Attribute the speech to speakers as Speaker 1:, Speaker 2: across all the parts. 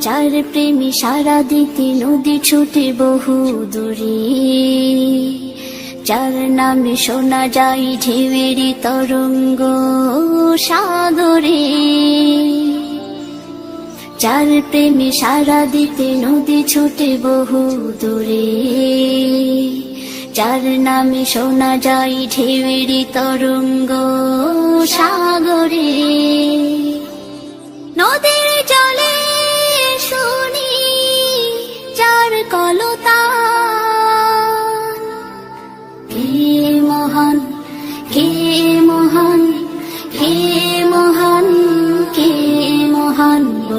Speaker 1: চার প্রেমী সারা দিতে নদী ছুটে বহু দূরে। যার নামে শোনা যায় ঢেউয়েরই তরঙ্গ সাগরে। চার প্রেমে সারা দিতে নদী ছুটে বহু দূরে। যার নামে শোনা যায় ঢেউয়েরই তরঙ্গ সাগরে।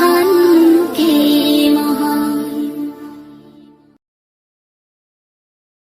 Speaker 1: Tuhan